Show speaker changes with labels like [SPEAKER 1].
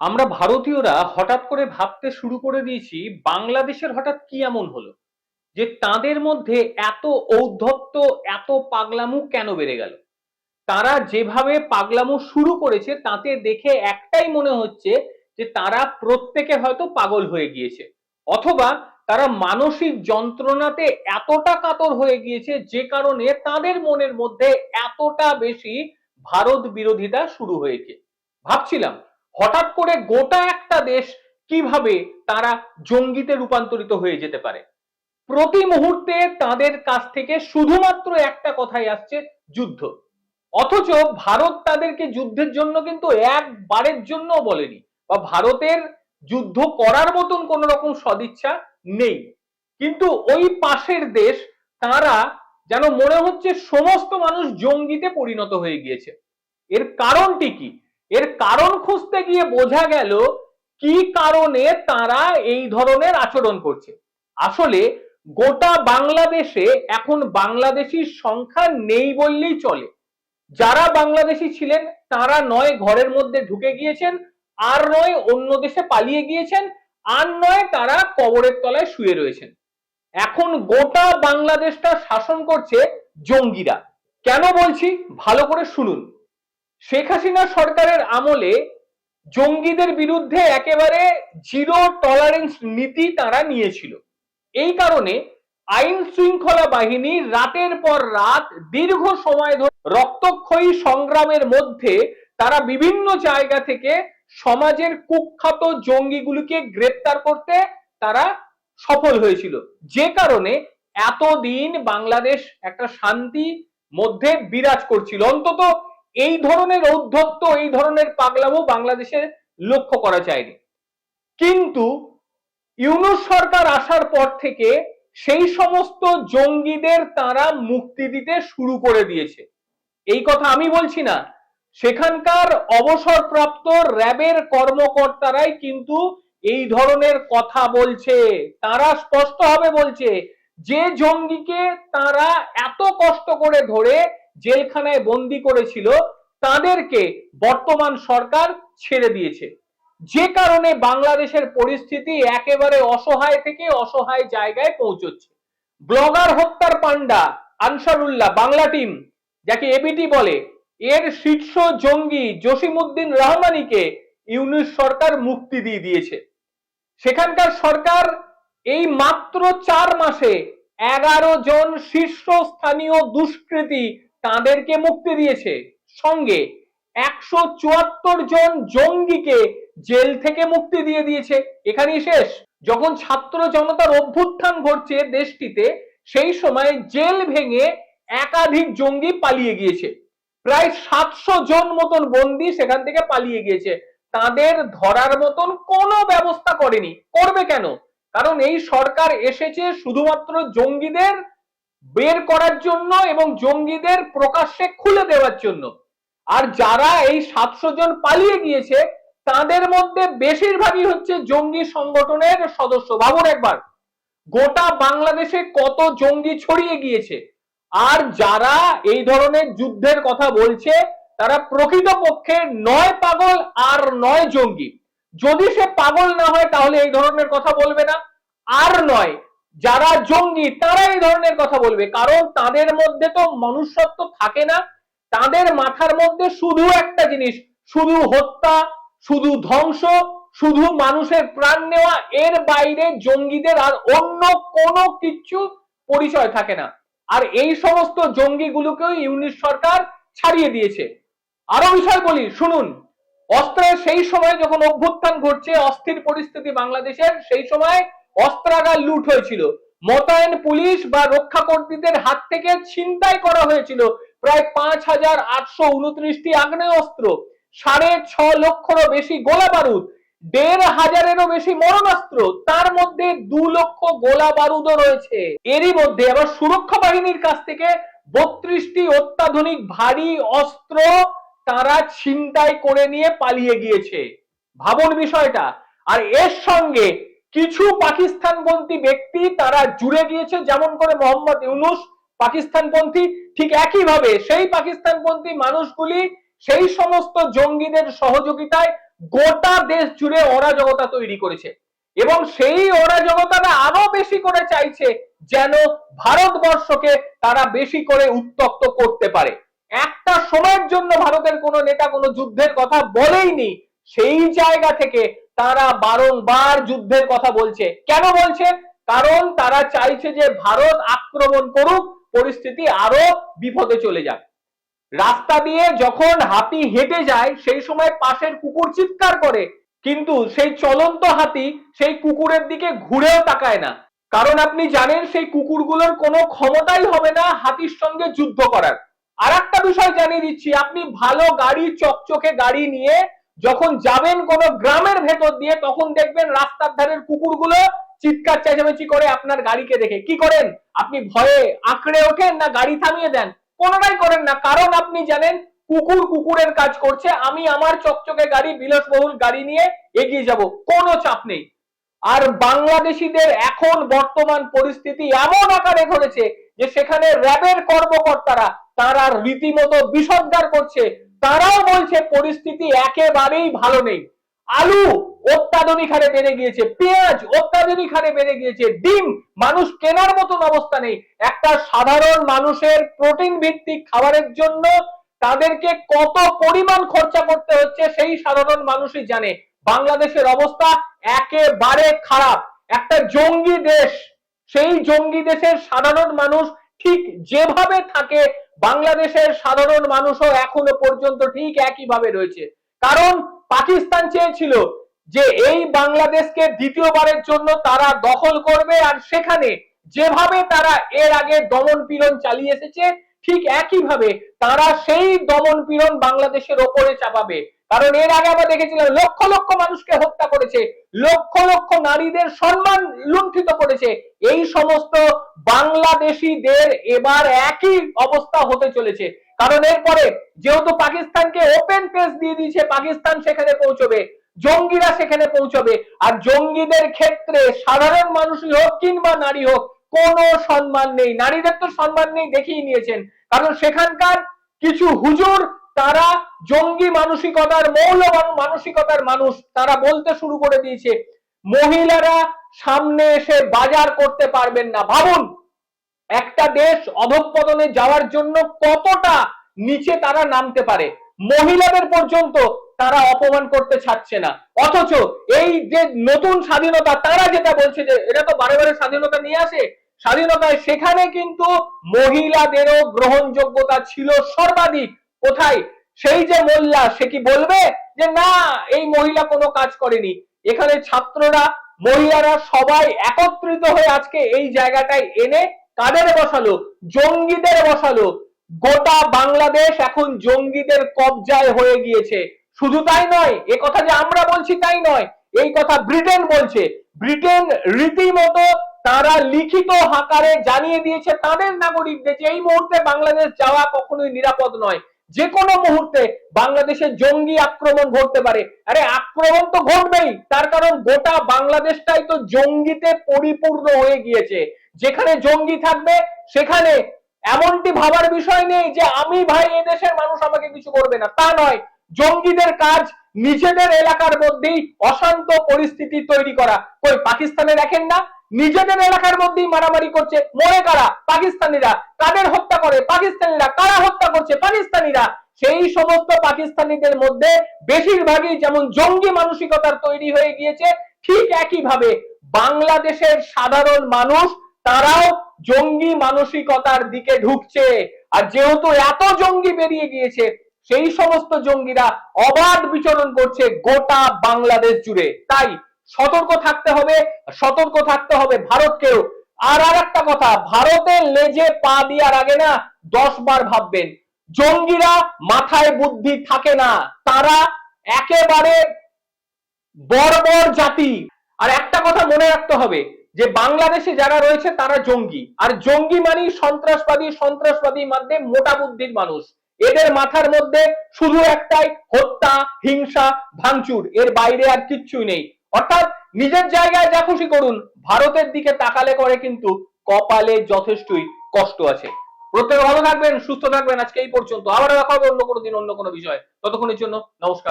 [SPEAKER 1] আমরা ভারতীয়রা হঠাৎ করে ভাবতে শুরু করে দিয়েছি, বাংলাদেশের হঠাৎ কি এমন হলো? যে তাদের মধ্যে এত ঔদ্ধত্য, এত পাগলামু কেন বেড়ে গেল? তারা যেভাবে পাগলামু শুরু করেছে, তাতে দেখে একটাই মনে হচ্ছে যে তারা প্রত্যেকে হয়তো পাগল হয়ে গিয়েছে। অথবা তারা মানসিক যন্ত্রণাতে এতটা কাতর হয়ে গিয়েছে যে কারণে তাদের মনের মধ্যে এতটা বেশি ভারত বিরোধিতা শুরু হয়েছে। ভাবছিলাম হঠাৎ করে গোটা একটা দেশ কীভাবে তারা জঙ্গিতে রূপান্তরিত হয়ে যেতে পারে? প্রতি মুহূর্তে তাদের কাছ থেকে শুধুমাত্র একটা কথাই আসছে, যুদ্ধ। অথচ ভারত তাদেরকে যুদ্ধের জন্য কিন্তু একবারের জন্য বলেনি বা ভারতের যুদ্ধ করার মতন কোন রকম সদিচ্ছা নেই। কিন্তু ওই পাশের দেশ তারা যেন মনে হচ্ছে সমস্ত মানুষ জঙ্গিতে পরিণত হয়ে গিয়েছে। এর কারণটি কি? এর কারণ খুঁজতে গিয়ে বোঝা গেল কি কারণে তারা এই ধরনের আচরণ করছে। আসলে গোটা বাংলাদেশে এখন বাংলাদেশির সংখ্যা নেই বললেই চলে। যারা বাংলাদেশি ছিলেন, তারা নয় ঘরের মধ্যে ঢুকে গিয়েছেন, আর নয় অন্য দেশে পালিয়ে গিয়েছেন, আর নয় তারা কবরের তলায় শুয়ে রয়েছেন। এখন গোটা বাংলাদেশটা শাসন করছে জঙ্গিরা। কেন বলছি? ভালো করে শুনুন। শেখ হাসিনা সরকারের আমলে জঙ্গিদের বিরুদ্ধে একেবারে জিরো টলারেন্স নীতি তারা নিয়েছিল। এই কারণে আইন শৃঙ্খলা বাহিনী রাতের পর রাত দীর্ঘ সময় ধরে রক্তক্ষয়ী সংগ্রামের মধ্যে তারা বিভিন্ন জায়গা থেকে সমাজের কুখ্যাত জঙ্গিগুলিকে গ্রেপ্তার করতে তারা সফল হয়েছিল। যে কারণে এতদিন বাংলাদেশ একটা শান্তি মধ্যে বিরাজ করছিল। অন্তত এই ধরনের ঔদ্ধত্য এই ধরনের পাগলামো বাংলাদেশে লক্ষ্য করা যায়নি। কিন্তু ইউনুস সরকার আসার পর থেকে সেই সমস্ত জঙ্গিদের তারা মুক্তি দিতে শুরু করে দিয়েছে। এই কথা আমি বলছি না। সেখানকার অবসরপ্রাপ্ত র্যাবের কর্মকর্তারাই কিন্তু এই ধরনের কথা বলছে। তারা স্পষ্টভাবে বলছে যে জঙ্গিকে তারা এত কষ্ট করে ধরে জেলখানায় বন্দি করেছিল, তাদেরকে বর্তমান সরকার ছেড়ে দিয়েছে। যে কারণে বাংলাদেশের পরিস্থিতি একেবারে অসহায় থেকে অসহায় জায়গায় পৌঁছচ্ছে। ব্লগার হত্যার পান্ডা আনসারুল্লাহ, বাংলা টিম, যাকে এবিটি বলে, এর শীর্ষ জঙ্গি জসিমউদ্দিন রহমানিকে ইউনিশ সরকার মুক্তি দিয়ে দিয়েছে। সেখানকার সরকার এই মাত্র চার মাসে এগারো জন শীর্ষস্থানীয় দুষ্কৃতী তাদেরকে মুক্তি দিয়েছে। সঙ্গে একশো চুয়াত্তর জন জঙ্গিকে জেল থেকে মুক্তি দিয়ে দিয়েছে। এখানেই শেষ। যখন ছাত্র জনতার অভ্যুত্থান ঘটছে দেশটিতে, সেই সময় জেল ভেঙে একাধিক জঙ্গি পালিয়ে গিয়েছে। প্রায় সাতশো জন মতন বন্দি সেখান থেকে পালিয়ে গিয়েছে। তাদের ধরার মতন কোনো ব্যবস্থা করেনি। করবে কেন? কারণ এই সরকার এসেছে শুধুমাত্র জঙ্গিদের বের করার জন্য এবং জঙ্গিদের প্রকাশ্যে খুলে দেওয়ার জন্য। আর যারা এই সাতশো জন পালিয়ে গিয়েছে, তাদের মধ্যে বেশিরভাগই হচ্ছে জঙ্গি সংগঠনের সদস্য। ভাবুন একবার, গোটা বাংলাদেশে কত জঙ্গি ছড়িয়ে গিয়েছে। আর যারা এই ধরনের যুদ্ধের কথা বলছে, তারা প্রকৃতপক্ষে নয় পাগল আর নয় জঙ্গি। যদি সে পাগল না হয়, তাহলে এই ধরনের কথা বলবে না। আর নয় যারা জঙ্গি, তারা এই ধরনের কথা বলবে। কারণ তাদের মধ্যে তো মনুষ্যত্ব থাকে না। তাদের মাথার মধ্যে শুধু একটা জিনিস, শুধু হত্যা, শুধু ধ্বংস, শুধু মানুষের প্রাণ নেওয়া, এর বাইরে জঙ্গিদের আর অন্য কোনো কিছু পরিচয় থাকে না। আর এই সমস্ত জঙ্গিগুলোকেও ইউনিট সরকার ছাড়িয়ে দিয়েছে। আরও বিষয় বলি, শুনুন। অস্ত্রের সেই সময় যখন অভ্যুত্থান ঘটছে, অস্থির পরিস্থিতি বাংলাদেশের, সেই সময় অস্ত্রাগার লুট হয়েছিল। মোতায়েন পুলিশ বা রক্ষাকর্মীদের হাত থেকে ছিনতাই করা হয়েছিল। প্রায় পাঁচ হাজার আটশো উনত্রিশটি অস্ত্র সাড়ে ছ লক্ষরও বেশি গোলা বারুদ দেড় হাজারেরও বেশি মরণাস্ত্র, তার মধ্যে দু লক্ষ গোলা বারুদও রয়েছে। এরই মধ্যে আবার সুরক্ষা বাহিনীর কাছ থেকে বত্রিশটি অত্যাধুনিক ভারী অস্ত্র তারা ছিনতাই করে নিয়ে পালিয়ে গিয়েছে। ভাবুন বিষয়টা। আর এর সঙ্গে কিছু পাকিস্তানপন্থী ব্যক্তি তারা জুড়ে গিয়েছে, যেমন করে মোহাম্মদ ইউনুস পাকিস্তানপন্থী, ঠিক একইভাবে সেই পাকিস্তানপন্থী মানুষগুলি সেই সমস্ত জঙ্গিদের সহযোগিতায় গোটা দেশ জুড়ে অরাজকতা তৈরি করেছে। এবং সেই অরাজকতাটা আরও বেশি করে চাইছে যেন ভারতবর্ষকে তারা বেশি করে উত্তক্ত করতে পারে। একটা সময়ের জন্য ভারতের কোনো নেতা কোনো যুদ্ধের কথা বলেইনি, সেই জায়গা থেকে তারা বারংবার যুদ্ধের কথা বলছে। কেন বলছে? কারণ তারা চাইছে যে ভারত আক্রমণ করুক, পরিস্থিতি আরও বিপদে চলে যাক। রাস্তা দিয়ে যখন হাতি হেঁটে যায়, সেই সময় পাশের কুকুর চিৎকার করে। কিন্তু সেই চলন্ত হাতি সেই কুকুরের দিকে ঘুরেও তাকায় না। কারণ আপনি জানেন, সেই কুকুরগুলোর কোনো ক্ষমতাই হবে না হাতির সঙ্গে যুদ্ধ করার। আর একটা বিষয় জানিয়ে দিচ্ছি, আপনি ভালো গাড়ি, চকচকে গাড়ি নিয়ে যখন যাবেন কোন গ্রামের ভেতর দিয়ে, তখন দেখবেন রাস্তার ধারের কুকুরগুলো চিৎকার, চেঁচামেচি করে আপনার গাড়িকে দেখে। কি করেন? আপনি ভয়ে আঁকড়ে ওঠেন না গাড়ি থামিয়ে দেন? কোনোটাই করেন না। কারণ আপনি জানেন, কুকুর কুকুরের কাজ করছে। আমি আমার চকচকে গাড়ি, বিলাসবহুল গাড়ি নিয়ে এগিয়ে যাব। কোনো চাপ নেই। আর বাংলাদেশিদের এখন বর্তমান পরিস্থিতি এমন আকারে ঘটেছে যে সেখানে র্যাবের কর্মকর্তারা, তারা রীতিমতো বিষোদ্গার করছে। তারাও বলছে পরিস্থিতি একেবারেই ভালো নেই। আলু অত্যাধুনিক হারে বেড়ে গিয়েছে, পেঁয়াজ অত্যাধুনিক হারে বেড়ে গিয়েছে, ডিম মানুষ কেনার মতন অবস্থা নেই। একটা সাধারণ মানুষের প্রোটিন ভিত্তিক খাবারের জন্য তাদেরকে কত পরিমাণ খরচা করতে হচ্ছে সেই সাধারণ মানুষই জানে। বাংলাদেশের অবস্থা একেবারে খারাপ। একটা জঙ্গি দেশ, সেই জঙ্গি দেশের সাধারণ মানুষ ঠিক যেভাবে থাকে বাংলাদেশের সাধারণ মানুষও এখনও পর্যন্ত ঠিক একইভাবে রয়েছে। কারণ পাকিস্তান চেয়েছিল যে এই বাংলাদেশকে দ্বিতীয়বারের জন্য তারা দখল করবে আর সেখানে যেভাবে তারা এর আগে দমন পীড়ন চালিয়ে এসেছে, ঠিক একইভাবে তারা সেই দমন পীড়ন বাংলাদেশের ওপরে চাপাবে। কারণ এর আগে আমরা দেখেছিলাম লক্ষ লক্ষ মানুষকে হত্যা করেছে, লক্ষ লক্ষ নারীদের সম্মান লুণ্ঠিত করেছে। এই সমস্ত বাংলাদেশিদের এবার একই অবস্থা হতে চলেছে। কারণ এরপরে যেহেতু পাকিস্তানকে ওপেন পেস দিয়ে দিয়েছে, পাকিস্তান সেখানে পৌঁছবে, জঙ্গিরা সেখানে পৌঁছবে। আর জঙ্গিদের ক্ষেত্রে সাধারণ মানুষই হোক কিংবা নারী হোক, কোনো সম্মান নেই। নারীদের তো সম্মান নেই দেখিয়ে নিয়েছেন। কারণ সেখানকার কিছু হুজুর তারা জঙ্গি মানসিকতার, মৌলবান মানসিকতার মানুষ। তারা বলতে শুরু করে দিয়েছে, মহিলারা সামনে এসে বাজার করতে পারবেন না। ভাবুন, একটা দেশ অধঃপতনে যাওয়ার জন্য কতটা নিচে তারা নামতে পারে? মহিলাদের পর্যন্ত তারা অপমান করতে ছাড়ছে না। অথচ এই যে নতুন স্বাধীনতা, তারা যেটা বলছে যে এটা তো বারে বারে স্বাধীনতা নিয়ে আসে। স্বাধীনতায় সেখানে কিন্তু মহিলাদেরও গ্রহণযোগ্যতা ছিল সর্বাধিক। কোথায়? সেই যে মোল্লা, সে কি বলবে? যে না, এই মহিলা কোনো কাজ করেনি। এখানে ছাত্ররা, মহিলারা সবাই একত্রিত হয়ে আজকে এই জায়গাটায় এনে কাদের বসালো? জঙ্গিদের বসালো। গোটা বাংলাদেশ এখন জঙ্গিদের কবজায় হয়ে গিয়েছে। শুধু তাই নয়, এ কথা যে আমরা বলছি তাই নয়, এই কথা ব্রিটেন বলছে। ব্রিটেন রীতিমতো তারা লিখিত আকারে জানিয়ে দিয়েছে তাদের নাগরিকদের যে এই মুহূর্তে বাংলাদেশ যাওয়া কখনোই নিরাপদ নয়। যে কোনো মুহূর্তে বাংলাদেশে জঙ্গি আক্রমণ ঘটতে পারে। আরে, আক্রমণ তো ঘটবেই। তার কারণ গোটা বাংলাদেশটাই তো জঙ্গিতে পরিপূর্ণ হয়ে গিয়েছে। যেখানে জঙ্গি থাকবে, সেখানে এমনটি ভাবার বিষয় নেই যে, আমি ভাই এই দেশের মানুষ আমাকে কিছু করবে না। তা নয়। জঙ্গিদের কাজ নিজেদের এলাকার মধ্যেই অশান্ত পরিস্থিতি তৈরি করা। কই, পাকিস্তানে দেখেন না? নিজেদের এলাকার মধ্যেই মারামারি করছে। মরে কারা? পাকিস্তানিরা। কাদের হত্যা করে? পাকিস্তানিরা কারা হত্যা করছে? পাকিস্তানিরা। সেই সমস্ত পাকিস্তানিদের মধ্যে বেশিরভাগই যেমন জঙ্গি মানসিকতার তৈরি হয়ে গিয়েছে, ঠিক একইভাবে বাংলাদেশের সাধারণ মানুষ, তারাও জঙ্গি মানসিকতার দিকে ঢুকছে। আর যেহেতু এত জঙ্গি বেরিয়ে গিয়েছে, সেই সমস্ত জঙ্গিরা অবাধ বিচরণ করছে গোটা বাংলাদেশ জুড়ে। তাই সতর্ক থাকতে হবে, সতর্ক থাকতে হবে ভারতকেও। আর আর একটা কথা ভারতের লেজে পা দেওয়ার আগে না দশ বার ভাববেন, জঙ্গিরা মাথায় বুদ্ধি থাকে না, তারা একেবারে বর্বর জাতি। আর একটা কথা মনে রাখতে হবে, যে বাংলাদেশে যারা রয়েছে তারা জঙ্গি। আর জঙ্গি মানে সন্ত্রাসবাদী সন্ত্রাসবাদী মধ্যে মোটা বুদ্ধির মানুষ। এদের মাথার মধ্যে শুধু একটাই, হত্যা, হিংসা, ভাঙচুর, এর বাইরে আর কিচ্ছুই নেই। অর্থাৎ নিজের জায়গায় যা খুশি করুন, ভারতের দিকে তাকালে করে কিন্তু কপালে যথেষ্টই কষ্ট আছে। প্রত্যেকে ভালো থাকবেন, সুস্থ থাকবেন, আজকে এই পর্যন্ত। আবার দেখা হবে অন্য কোনো দিন, অন্য কোনো বিষয়। ততক্ষণের জন্য নমস্কার।